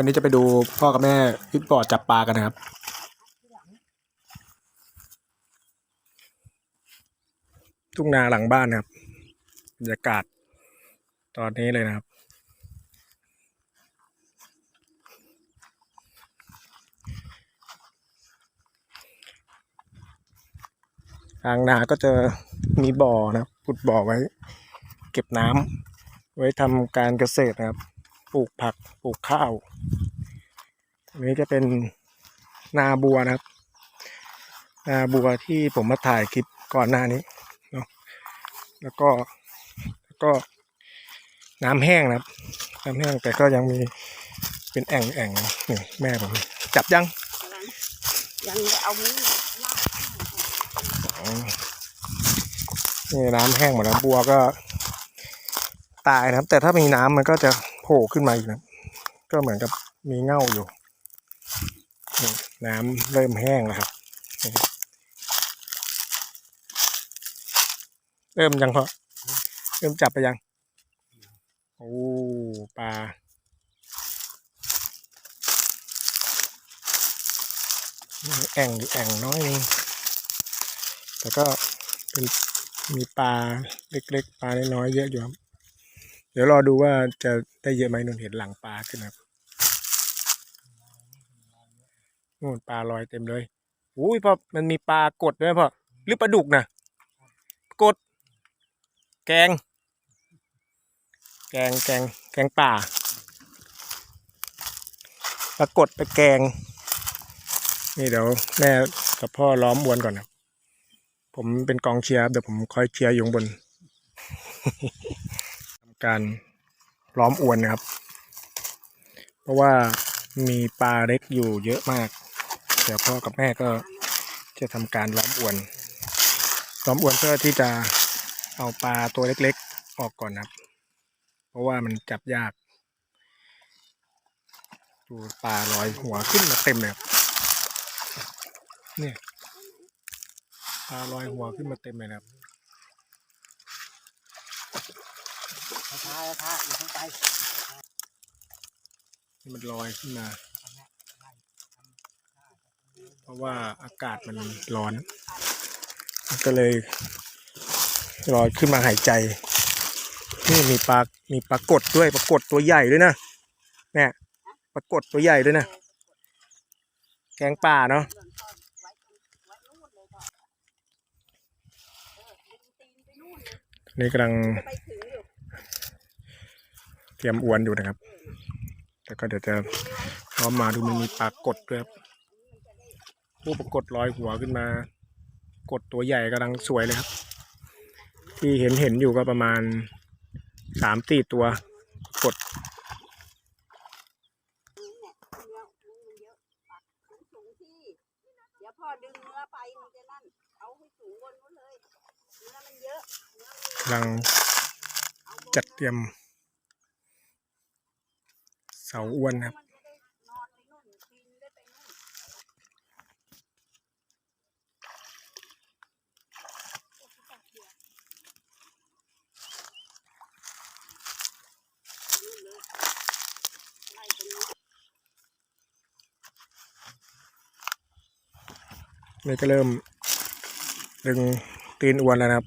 วันนี้จะไปดูพ่อกับแม่พี่ปอดจับปลากันนะครับ ทุ่งนาหลังบ้านนะครับบรรยากาศ ตอนนี้เลยนะครับ ทางนาก็จะมีบ่อนะครับขุดบ่อไว้ เก็บน้ำไว้ทำการเกษตรนะครับ ปลูกผักปลูกข้าวอันนี้จะเป็นนาบัวนะครับ นาบัวที่ผมมาถ่ายคลิปก่อนหน้านี้เนาะแล้วก็แล้วก็น้ำแห้งนะครับ น้ำแห้งแต่ก็ยังมีเป็นแอ่งแอ่งๆนี่แม่ผมจับยังยังเอามือลากอ๋อนี่น้ำแห้งหมดแล้วบัวก็ตายนะครับ แต่ถ้ามีน้ำมันก็จะโผล่ขึ้นมาอีกนะก็เหมือนกับมีเง่าอยู่ น้ำเริ่มแห้งแล้วครับ เริ่มยังพอเริ่มจับไปยัง โอ้ปลาแอ่งอยู่แอ่งน้อยนึงแต่ก็เป็นมีปลาเล็กๆ ปลาน้อยๆเยอะอยู่ครับ ดี๋ยวรอดูว่าจะได้เยอะไหมนนเห็นหลังปลาขึ้นครับนู่นปลาลอยเต็มเลยอุ้ยพ่อมันมีปลากดด้วยพ่อหรือปลาดุกนะกด แกง แกงแกงแกงป่าปลากดไปแกง นี่เดี๋ยวแม่กับพ่อล้อมอวนก่อนนะผมเป็นกองเชียร์เดี๋ยวผมคอยเชียร์อยู่บน การล้อมอวนนะครับ เพราะว่ามีปลาเล็กอยู่เยอะมาก เดี๋ยวพ่อกับแม่ก็จะทำการล้อมอวน ล้อมอวนเพื่อที่จะเอาปลาตัวเล็กๆออกก่อนครับ เพราะว่ามันจับยาก ดูปลาลอยหัวขึ้นมาเต็มเลยเนี่ยปลาลอยหัวขึ้นมาเต็มเลยนะครับ ช้าช้าอย่าเพิ่งไปนี่มันลอยขึ้นมา เพราะว่าอากาศมันร้อน มันก็เลยลอยขึ้นมาหายใจ นี่มีปลา มีปลากดด้วยปลากดตัวใหญ่ด้วยนะ เนี่ยปลากดตัวใหญ่ด้วยนะ แกงป่าเนาะไว้ไว้นู่นเลยก่อนเออดึงตีนไปนู่นเลยนี่กำลังจะไปถึงอยู่ เตรียมอวนอยู่นะครับแต่ก็เดี๋ยวจะพร้อมมาดูมันมีปลากดด้วยครับผู้ปรากฏลอยหัวขึ้นมา กดตัวใหญ่กำลังสวยเลยครับ ที่เห็นเห็นอยู่ก็ประมาณสามสี่ตัวกดเนี่ยเนื้อเนื้อมันเยอะปักสูงสูงที่เดี๋ยวพอดึงเนื้อไปมันจะนั่นเอาให้สูงบนนู้นเลยเนื้อมันเยอะเนื้อมันกำลังเอาบนจัดเตรียม เสาอ้วนครับ นี่ก็เริ่มดึงตีนอวนแล้วครับ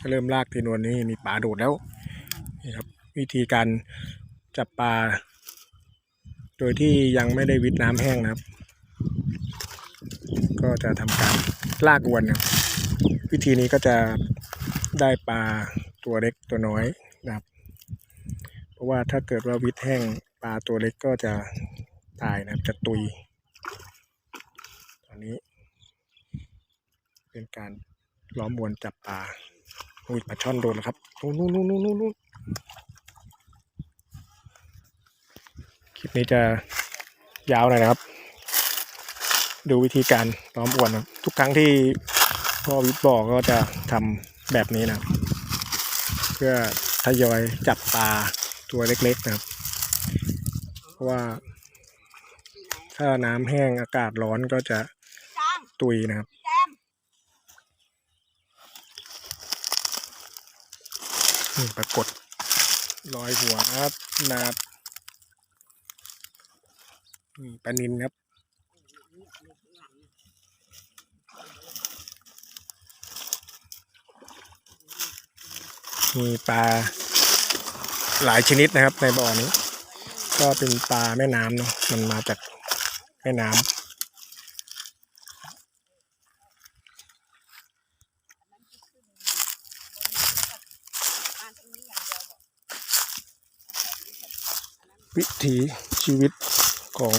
ก็เริ่มลากตีนอวนนี่มีปลาโดดแล้วนี่ครับ วิธีการจับปลา โดยที่ยังไม่ได้วิดน้ำแห้งนะครับ ก็จะทำการลากอวนนะวิธีนี้ก็จะได้ปลาตัวเล็กตัวน้อยนะครับ เพราะว่าถ้าเกิดว่าวิดแห้งปลาตัวเล็กก็จะตายนะครับจะตุย ตอนนี้ เป็นการล้อมวนจับปลาอุ้ยปลาช่อนโดนแล้วครับนู่นนู่นนู่นนู่นนู่น คลิปนี้จะยาวหน่อยนะครับ ดูวิธีการล้อมอวนนะครับทุกครั้งที่พ่อวิทย์บอกก็จะทำแบบนี้นะครับ เพื่อทยอยจับปลาตัวเล็กๆนะครับ เพราะว่าถ้าน้ำแห้งอากาศร้อนก็จะตุยนะครับนี่ปรากฏรอยหัวครับนาบ ปลานินครับมีปลาหลายชนิดนะครับ ในบ่อนี้ ก็เป็นปลาแม่น้ำเนาะมันมาจากแม่น้ำวิถีชีวิต ของ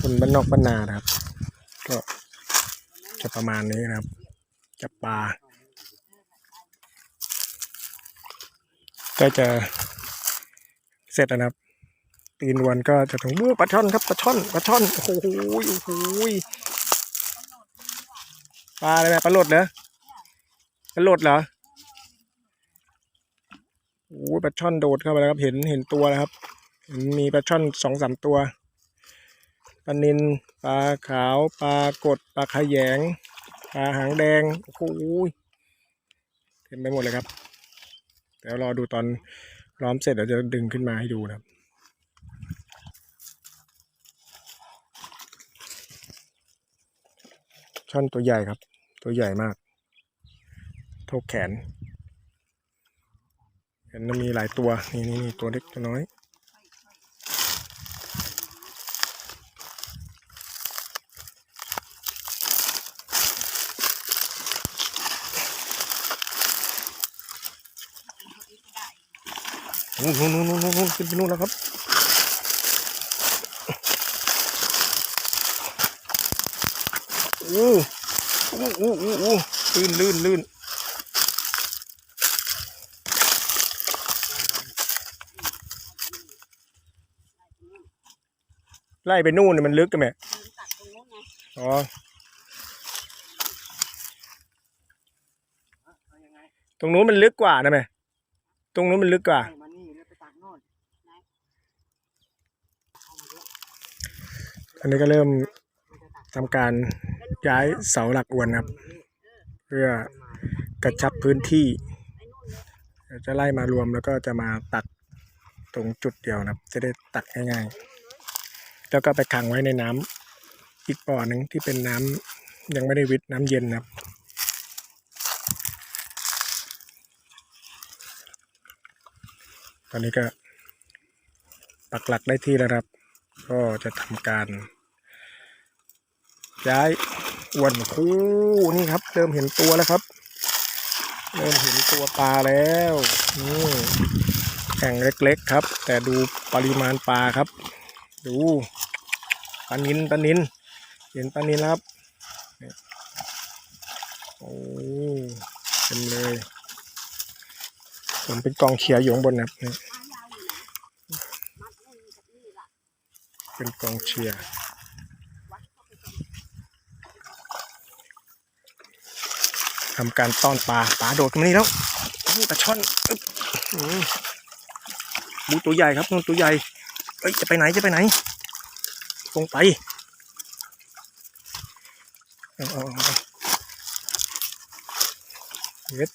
คนบ้านนอกบ้านนาครับ ก็จะประมาณนี้นะครับ จับปลาก็จะเสร็จนะครับตีนวันก็จะถึงมือปลาช่อนครับปลาช่อนปลาช่อนโอ้โหโอ้โหปลาอะไรนะปลาหลดเหรอปลาหลดเหรอโอ้โหปลาช่อนโดดเข้าไปแล้วครับเห็นเห็นตัวแล้วครับ มีปลาช่อนสองสามตัวปลานินปลาขาวปลากดปลาขยงปลาหางแดงโอ้โหเต็มไปหมดเลยครับเดี๋ยวรอดูตอนล้อมเสร็จเดี๋ยวจะดึงขึ้นมาให้ดูนะครับช่อนตัวใหญ่ครับ ตัวใหญ่มากท่าแขนเห็นมันมีหลายตัว นี่นี่ตัวเล็กตัวน้อย นู่นนู่นนู่นนู่นนู่นขึ้นไปนู่นแล้วครับอู้อู้อู้อู้อู้ลื่นลื่นลื่นไล่ไปนู่นเนี่ยมันลึกกันไหมอ๋อตรงนู้นมันลึกกว่านะแม่ตรงนู้นมันลึกกว่า มานี่แล้วไปตักโน่น อันนี้ก็เริ่มทำการย้ายเสาหลักอวนครับ เพื่อกระชับพื้นที่ จะไล่มารวมแล้วก็จะมาตัดตรงจุดเดียวนะครับ จะได้ตัดง่ายๆ แล้วก็ไปขังไว้ในน้ำอีกบ่อหนึ่งที่เป็นน้ำยังไม่ได้วิทน้ำเย็นนะครับตอนนี้ก็ปักหลักได้ที่แล้วครับ ก็จะทำการ ย้ายอวนคู่นี่ครับ เริ่มเห็นตัวแล้วครับ เริ่มเห็นตัวปลาแล้วนี่แข่งเล็กๆครับ แต่ดูปริมาณปลาครับ ดูปลานินปลานิน เห็นปลานินแล้วครับโอ้เต็มเลยผมเป็นกองเชียร์อยู่ข้างบนนะครับนี่ ปลายาวอยู่ไหนมัดนู่นกับนี่ล่ะ เป็นกองเชียร์ทำการต้อนปลาปลาโดดมานี่แล้วโอ้ยปลาช่อนอึ๊บอืมบูตัวใหญ่ครับนูตัวใหญ่เอ้ยจะไปไหนจะไปไหนลงไปเอาเอาเอาเด็ด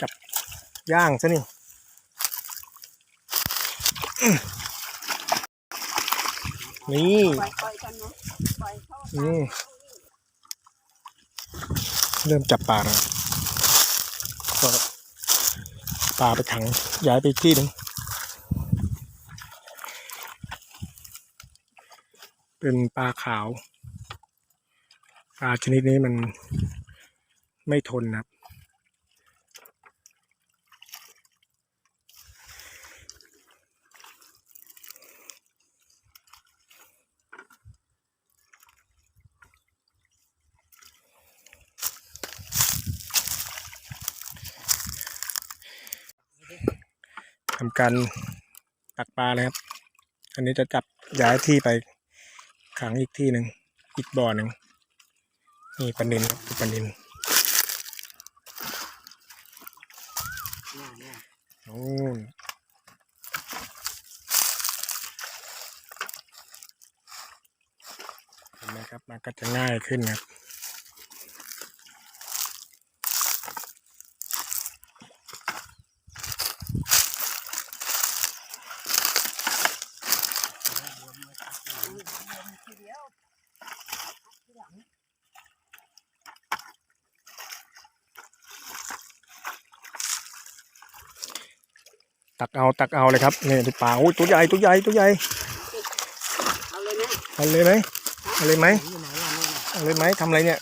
จับย่างซะนี่อื นี่ปล่อยปล่อยกันเนาะปล่อยเข้าอืมเริ่มจับปลาแล้วก็ปลาไปขังย้ายไปอีกที่หนึ่งเป็นปลาขาว ปลาชนิดนี้มันไม่ทนนะครับ การตักปลาเลยครับ อันนี้จะจับย้ายที่ไปขังอีกที่หนึ่งอีกบ่อหนึ่งนี่ปลานินครับปลานินเนี่ยเนี่ยโอ้เห็นไหมครับมันก็จะง่ายขึ้นครับ ตักเอาตักเอาเลยครับนี่ดูปลาโอ้ยตัวใหญ่ตัวใหญ่ตัวใหญ่เอาเลยนะเอาเลยไหมเอาเลยไหมอยู่ไหนอะนู่นน่ะเอาเลยไหมทำอะไรเนี่ย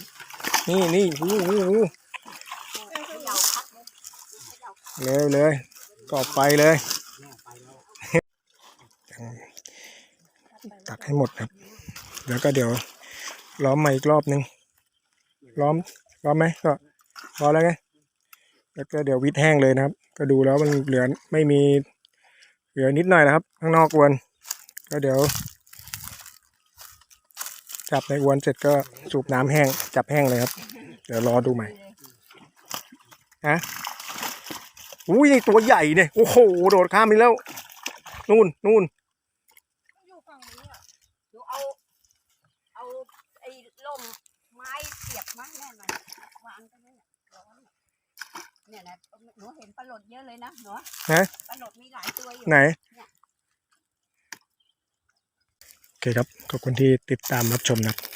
นี่นี่อู้หูหูเขย่าพักเลยเขย่าเลยเลยก่อไฟเลยแม่ไปแล้วตักให้หมดครับเดี๋ยวก็เดี๋ยวล้อมมาอีกรอบนึงล้อมล้อมไหมก็พอแล้วไงแล้วก็เดี๋ยววิทย์แห้งเลยนะครับ ก็ดูแล้วมันเหลือไม่มีเหลือนิดหน่อยนะครับ ข้างนอกอวน ก็เดี๋ยว จับในอวนเสร็จก็สูบน้ำแห้ง จับแห้งเลยครับ เดี๋ยวรอดูใหม่ฮะอุ้ยตัวใหญ่เนี่ยโอ้โหโดดข้ามไปแล้ว นู่นนู่นอยู่ฝั่งนี้อะดูเอาเอาไอ้ล่มไม้เสียบมาแน่นอนวางกันเนี่ยร้อน เนี่ยนะหนูเห็นปลาหลดเยอะเลยนะหนูฮะปลาหลดมีหลายตัวอยู่ไหนโอเคครับขอบคุณที่ติดตามรับชมนะครับ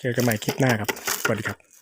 เจอกันใหม่คลิปหน้าครับสวัสดีครับ